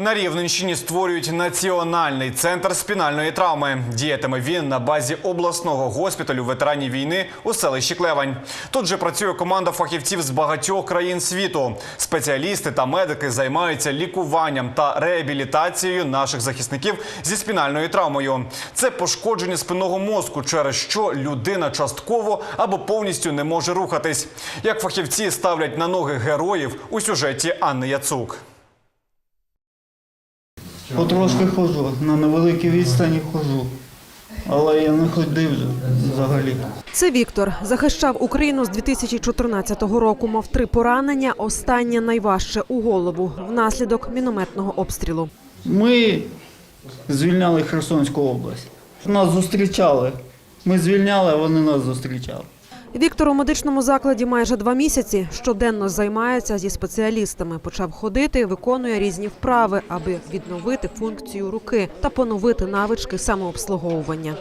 На Рівненщині створюють національний центр спінальної травми. Діятиме він на базі обласного госпіталю ветеранів війни у селищі Клевань. Тут же працює команда фахівців з багатьох країн світу. Спеціалісти та медики займаються лікуванням та реабілітацією наших захисників зі спінальною травмою. Це пошкодження спинного мозку, через що людина частково або повністю не може рухатись. Як фахівці ставлять на ноги героїв у сюжеті Анни Яцук. Потрошки ходжу, на невеликій відстані ходжу. Але я не ходив взагалі. Це Віктор захищав Україну з 2014 року. Мав три поранення. Останнє найважче у голову внаслідок мінометного обстрілу. Ми звільняли Херсонську область. Нас зустрічали. Ми звільняли, а вони нас зустрічали. Віктор у медичному закладі майже два місяці щоденно займається зі спеціалістами. Почав ходити, виконує різні вправи, аби відновити функцію руки та поновити навички самообслуговування.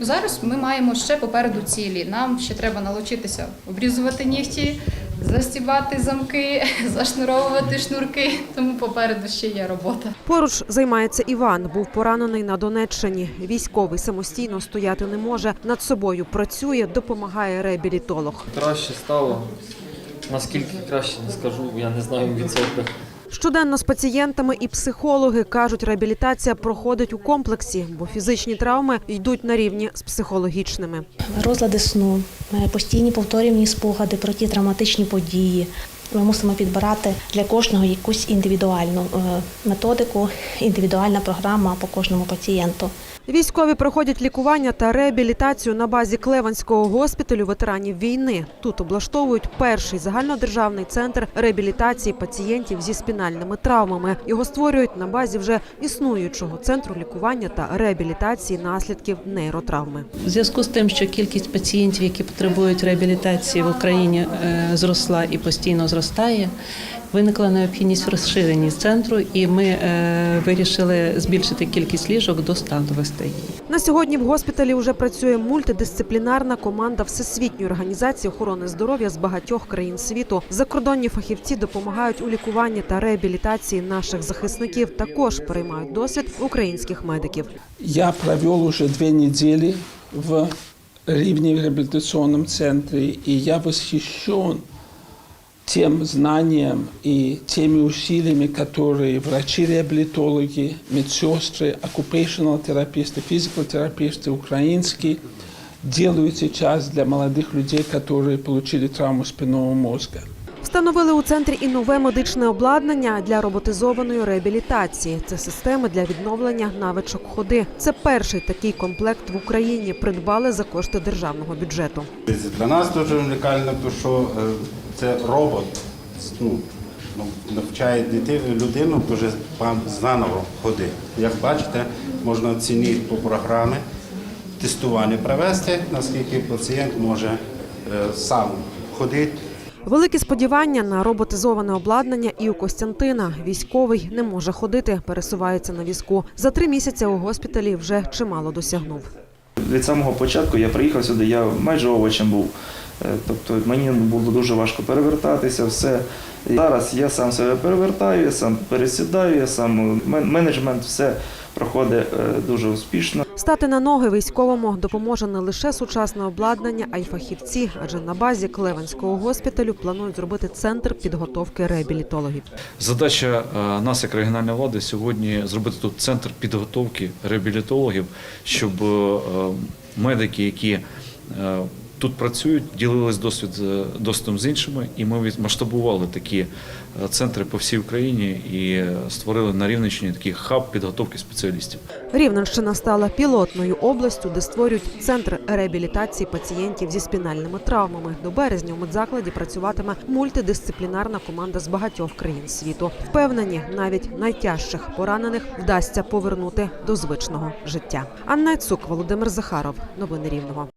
Зараз ми маємо ще попереду цілі. Нам ще треба навчитися обрізувати нігті, застібати замки, зашнуровувати шнурки. Тому попереду ще є робота. Поруч займається Іван. Був поранений на Донеччині. Військовий самостійно стояти не може. Над собою працює, допомагає реабілітолог. Краще стало. Наскільки краще не скажу, я не знаю відсотках. Щоденно з пацієнтами і психологи кажуть, реабілітація проходить у комплексі, бо фізичні травми йдуть на рівні з психологічними. розлади сну, е, постійні повторювані спогади про ті травматичні події. Ми мусимо підбирати для кожного якусь індивідуальну е, методику, індивідуальна програма по кожному пацієнту. Військові проходять лікування та реабілітацію на базі Клеванського госпіталю ветеранів війни. Тут облаштовують перший загальнодержавний центр реабілітації пацієнтів зі спінальними травмами. Його створюють на базі вже існуючого центру лікування та реабілітації наслідків нейротравми. У зв'язку з тим, що кількість пацієнтів, які потребують реабілітації в Україні, е, зросла і постійно зростає, виникла необхідність в розширенні центру, і ми е, вирішили збільшити кількість ліжок до 100 довести її. На сьогодні в госпіталі вже працює мультидисциплінарна команда Всесвітньої організації охорони здоров'я з багатьох країн світу. Закордонні фахівці допомагають у лікуванні та реабілітації наших захисників. Також переймають досвід українських медиків. Я провел уже две недели в Ривне реабилитационном центре, и я восхищен тем знанием и теми усилиями, которые врачи-реабилитологи, медсестры, occupational тераписты, физикотерапевты украинские делают сейчас для молодых людей, которые получили травму спинного мозга. Встановили у центрі і нове медичне обладнання для роботизованої реабілітації. Це системи для відновлення навичок ходи. Це перший такий комплект в Україні. Придбали за кошти державного бюджету. Для нас дуже унікально, тому що е, це робот ну, ну, навчає дити- людину дуже заново ходити. Як бачите, можна оцінити по програмі тестування провести, наскільки пацієнт може е, сам ходити. Великі сподівання на роботизоване обладнання і у Костянтина. Військовий не може ходити, пересувається на візку. За три місяці у госпіталі вже чимало досягнув. Від самого початку я приїхав сюди, я майже овочем був. Е, Тобто мені було дуже важко перевертатися, все. І зараз я сам себе перевертаю, я сам пересідаю, я сам менеджмент, все проходить е, дуже успішно. Стати на ноги військовому допоможе не лише сучасне обладнання, а й фахівці. Адже на базі Клевенського госпіталю планують зробити центр підготовки реабілітологів. Задача е, нас, як регіональної влади, сьогодні зробити тут центр підготовки реабілітологів, щоб е, медики, які е, тут працюють, ділились досвід е, досвідом з іншими, і ми масштабували такі е, центри по всій Україні і е, створили на Рівненщині такий хаб підготовки спеціалістів. Рівненщина стала пілотною областю, де створюють центр реабілітації пацієнтів зі спінальними травмами. До березня у медзакладі працюватиме мультидисциплінарна команда з багатьох країн світу. Впевнені, навіть найтяжчих поранених вдасться повернути до звичного життя. Анна Цук, Володимир Захаров. Новини Рівного.